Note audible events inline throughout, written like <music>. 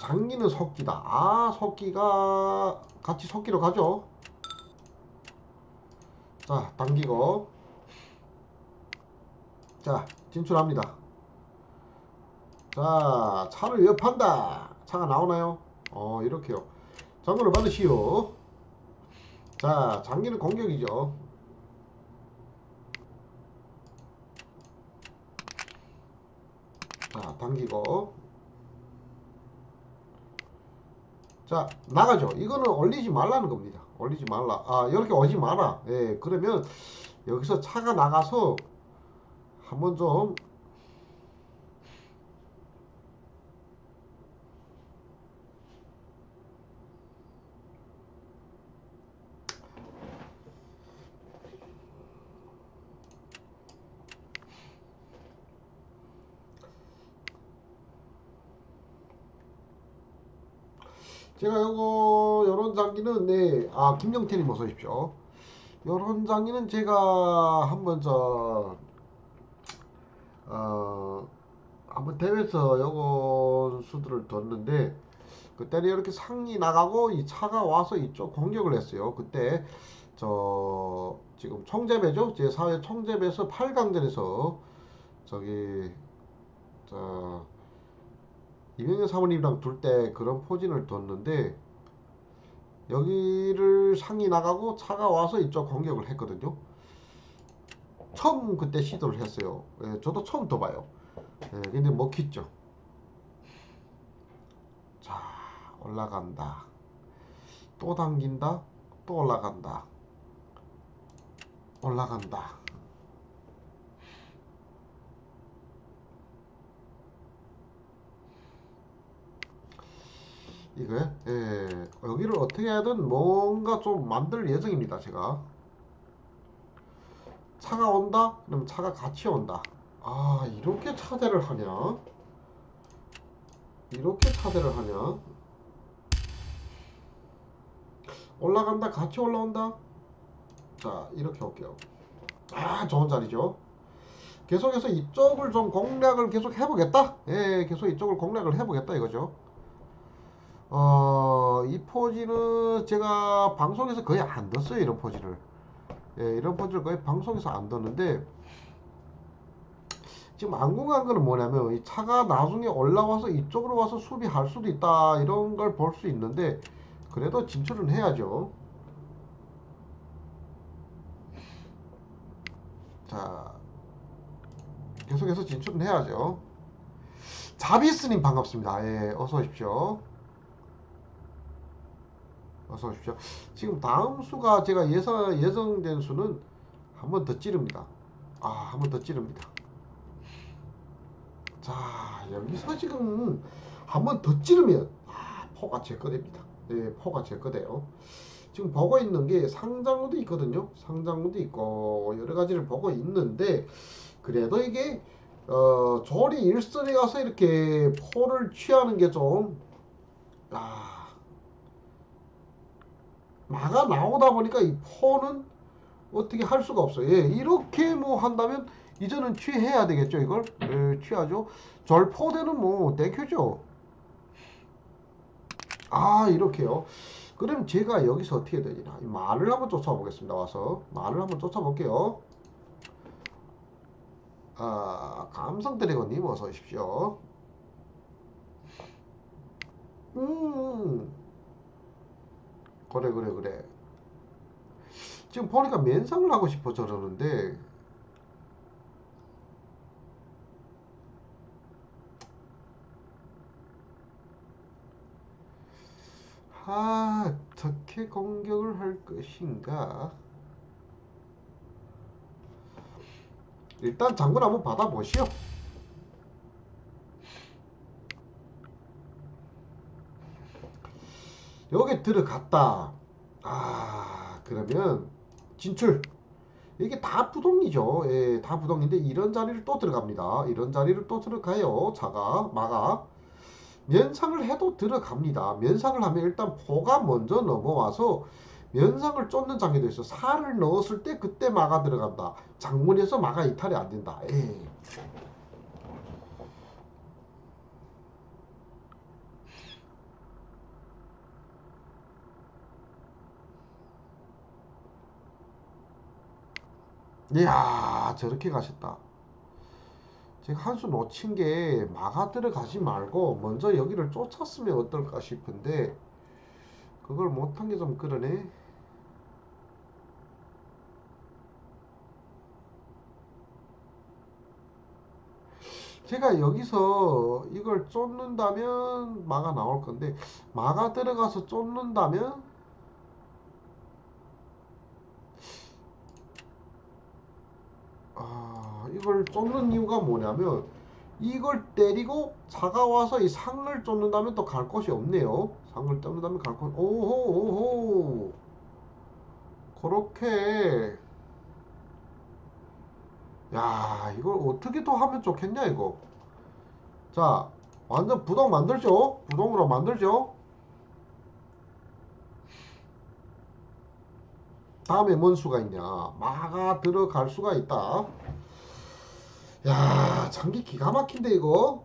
장기는 석기다. 아, 석기가 같이 석기로 가죠. 자, 당기고. 자, 진출합니다. 자, 차를 위협한다. 차가 나오나요? 어, 이렇게요. 장군을 받으시오. 자, 장기는 공격이죠. 자, 당기고. 자, 나가죠. 이거는 올리지 말라는 겁니다. 올리지 말라. 아, 이렇게 오지 마라. 예, 그러면 여기서 차가 나가서 한번 좀 제가 요거 요런 장기는 네, 아 김영태님 어서 오십시오. 요런 장기는 제가 한번 저 어, 한번 대회에서 요거 수들을 뒀는데 그때는 이렇게 상이 나가고 이 차가 와서 이쪽 공격을 했어요. 그때 저 지금 청재배죠. 제 4회 청재배에서 8강전에서 저기 저 이명현 사모님이랑 둘 때 그런 포진을 뒀는데 여기를 상이 나가고 차가 와서 이쪽 공격을 했거든요. 처음 그때 시도를 했어요. 예, 저도 처음 둬봐요. 예, 근데 먹혔죠. 자, 올라간다. 또 당긴다. 또 올라간다. 올라간다. 이거요? 예, 여기를 어떻게 하든 뭔가 좀 만들 예정입니다. 제가 차가 온다? 그럼 차가 같이 온다. 아 이렇게 차대를 하냐? 이렇게 차대를 하냐? 올라간다 같이 올라온다 자 이렇게 올게요 아 좋은 자리죠 계속해서 이쪽을 좀 공략을 계속 해보겠다 예 계속 이쪽을 공략을 해보겠다 이거죠 포즈는 제가 방송에서 거의 안 뒀어요 이런 포즈를. 예, 이런 포즈를 거의 방송에서 안 뒀는데 지금 안 궁금한 거는 뭐냐면 이 차가 나중에 올라와서 이쪽으로 와서 수비할 수도 있다 이런 걸 볼 수 있는데 그래도 진출은 해야죠. 자 계속해서 진출은 해야죠. 자비스님 반갑습니다. 예 어서 오십시오 어서 오십시오. 지금 다음 수가 제가 예상, 예정된 수는 한 번 더 찌릅니다. 아 한 번 더 찌릅니다. 자 여기서 지금 한 번 더 찌르면 아 포가 제 거 됩니다. 예, 포가 제 거돼요. 지금 보고 있는 게 상장도 있거든요. 상장도 있고 여러 가지를 보고 있는데 그래도 이게 어, 조리 일선에 가서 이렇게 포를 취하는 게 좀 아, 마가 나오다 보니까 이 포는 어떻게 할 수가 없어요. 예, 이렇게 뭐 한다면 이제는 취해야 되겠죠, 이걸? 예, 취하죠. 절포대는 뭐 땡큐죠. 아, 이렇게요. 그럼 제가 여기서 어떻게 되나? 말을 한번 쫓아보겠습니다. 와서 말을 한번 쫓아볼게요. 아, 감성 드래곤님 어서 오십시오. 음, 그래, 그래, 그래. 지금 보니까 면상을 하고 싶어 저러는데, 아, 어떻게 공격을 할 것인가? 일단 장군 한번 받아보시오. 들어갔다. 아, 그러면 진출. 이게 다 부동이죠. 예, 다 부동인데 이런 자리를 또 들어갑니다. 이런 자리를 또 들어가요. 자가, 마가. 면상을 해도 들어갑니다. 면상을 하면 일단 포가 먼저 넘어와서 면상을 쫓는 장기도 있어. 살을 넣었을 때 그때 마가 들어간다. 장문에서 마가 이탈이 안 된다. 에이. 이야 저렇게 가셨다. 제가 한 수 놓친 게 막아 들어가지 말고 먼저 여기를 쫓았으면 어떨까 싶은데 그걸 못한 게 좀 그러네. 제가 여기서 이걸 쫓는다면 마가 나올 건데 마가 들어가서 쫓는다면 아 이걸 쫓는 이유가 뭐냐면 이걸 때리고 자가 와서 이 상을 쫓는다면 또 갈 곳이 없네요. 상을 쫓는다면 갈 곳 오호 오호. 그렇게. 야 이걸 어떻게 또 하면 좋겠냐 이거? 자 완전 부동 만들죠? 부동으로 만들죠 다음에 뭔 수가 있냐? 마가 들어갈 수가 있다. 야 장기 기가 막힌데 이거?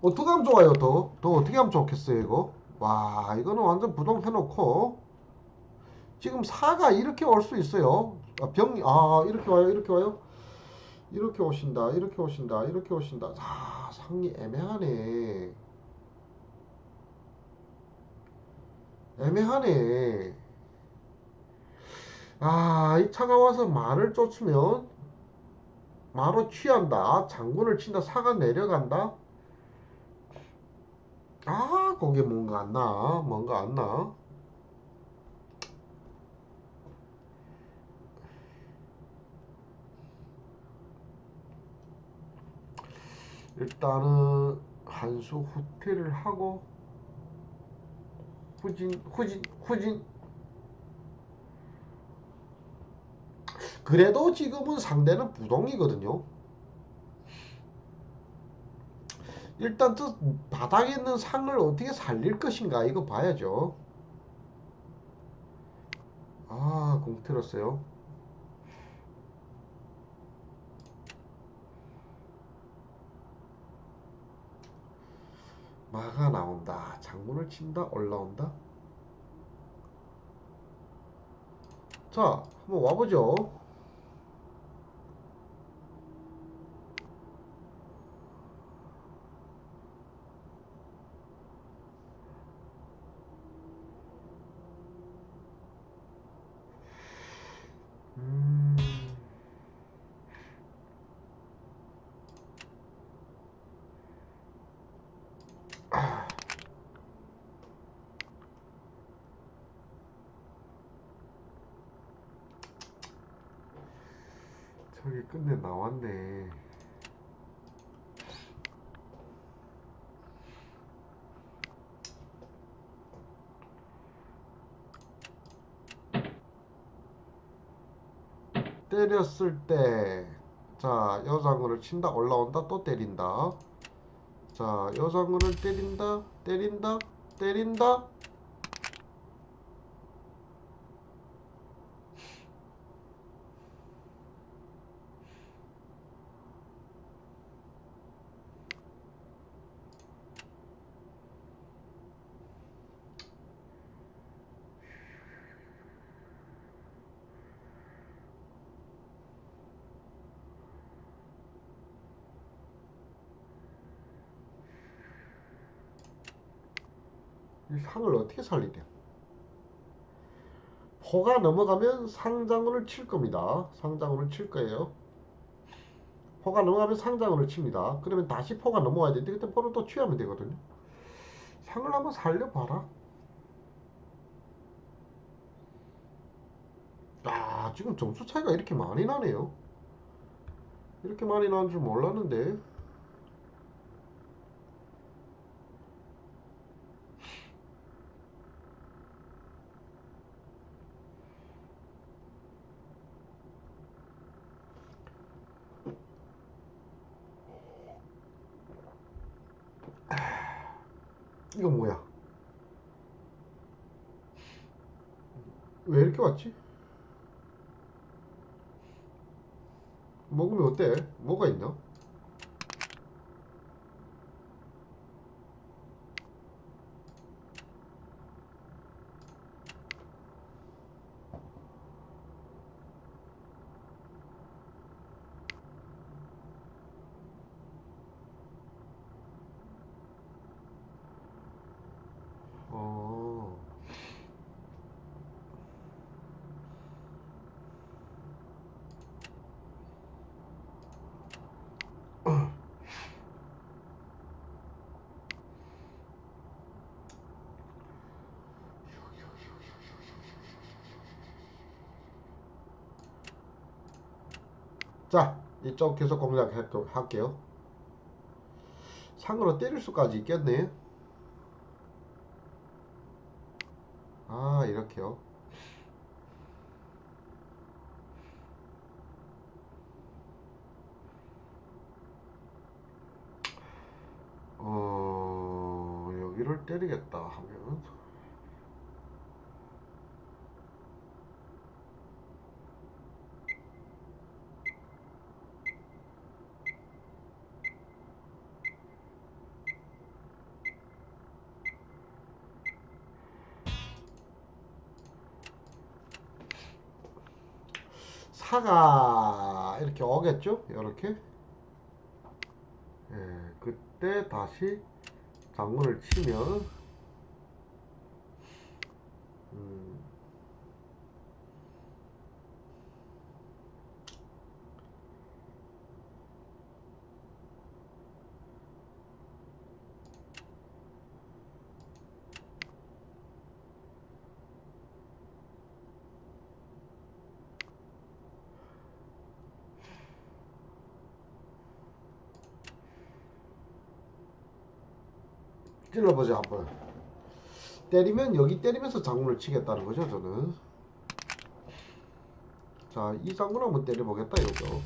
어떻게 하면 좋아요 더? 더 어떻게 하면 좋겠어요 이거? 와 이거는 완전 부동 해놓고 지금 사가 이렇게 올 수 있어요. 아, 병, 아 이렇게 와요 이렇게 와요? 이렇게 오신다 이렇게 오신다 이렇게 오신다. 아 상이 애매하네. 애매하네 아 이 차가 와서 말을 쫓으면 마로 취한다. 장군을 친다. 사가 내려간다. 아 거기 뭔가 안 나. 뭔가 안 나. 일단은 한수 후퇴를 하고 후진 후진 후진 그래도 지금은 상대는 부동이거든요 일단 저 바닥에 있는 상을 어떻게 살릴 것인가 이거 봐야죠 아 공 틀었어요 마가 나온다. 장문을 친다. 올라온다. 자, 한번 와보죠. 저기 끝내 나왔네. 때렸을 때, 자, 여장으로 친다, 올라온다, 또 때린다. 자, 여장군을 때린다, 때린다, 때린다. 이 상을 어떻게 살리냐? 포가 넘어가면 상장군을 칠 겁니다. 상장군을 칠 거예요. 포가 넘어가면 상장군을 칩니다. 그러면 다시 포가 넘어와야 되는데 그때 포를 또 취하면 되거든요. 상을 한번 살려봐라. 야 지금 점수 차이가 이렇게 많이 나네요. 이렇게 많이 나는 줄 몰랐는데 이건 뭐야? 왜 이렇게 왔지? 먹으면 어때? 뭐가 있나? 자, 이쪽 계속 공략할게요. 상으로 때릴 수까지 있겠네. 아, 이렇게요. 어, 여기를 때리겠다 하면 사가 이렇게 오겠죠? 이렇게 예, 그때 다시 장문을 치면 음, 찔러보자 한번. 때리면 여기 때리면서 장문을 치겠다는 거죠 저는. 자 이 장문 한번 때려보겠다 이거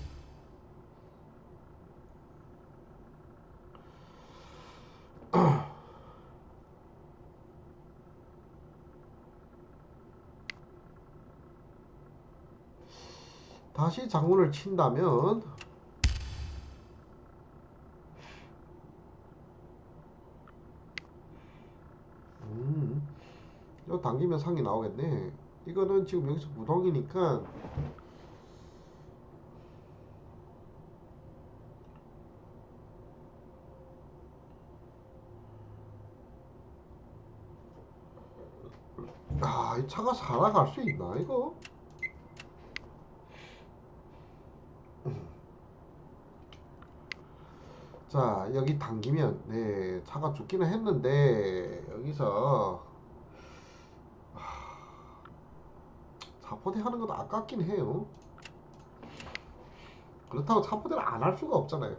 <clears throat> 다시 장문을 친다면 음, 이거 당기면 상이 나오겠네. 이거는 지금 여기서 무동이니까 아, 이 차가 살아갈 수 있나 이거? 자, 여기 당기면 네, 차가 죽기는 했는데 여기서 차 포대 하는 것도 아깝긴 해요. 그렇다고 차포대를 안 할 수가 없잖아요.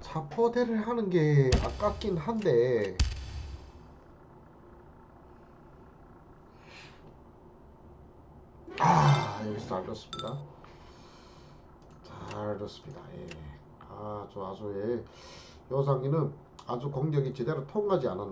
차포대를 하는 게 아깝긴 한데 아 여기서 잘 줬습니다. 잘 줬습니다. 예. 아주 아주 예. 여상기는 아주 공격이 제대로 통하지 않았.